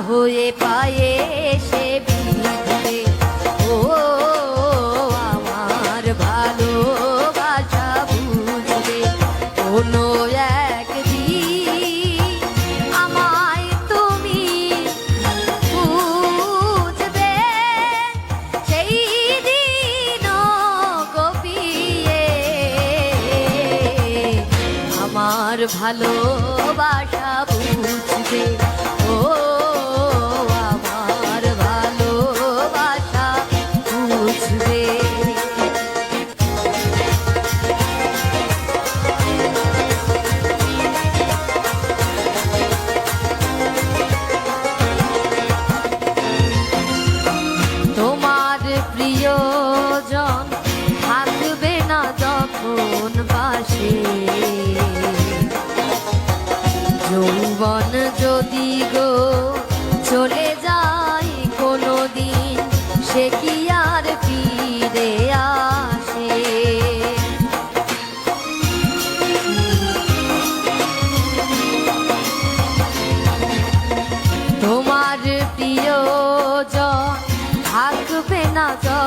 হয়ে পায়ে সে বিঁধবে ও, আমার ভালো ভালোবাসা বুঝবে। কোনো আমায় তুমি সেই দিন আমার ভালোবাসা বুঝবে। ও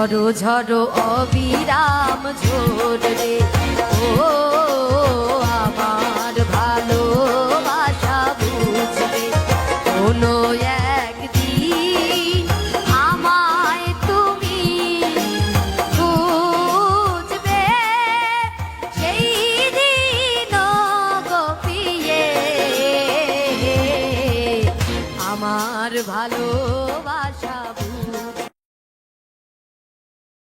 ঝড়ো ঝড়ো অবিরাম ঝোর রে। ও, আমার ভালোবাসা বুঝবে। কোনো একদিন আমায় তুমি বুঝবে সেই দিন গপিয়ে আমার ভালোবাসা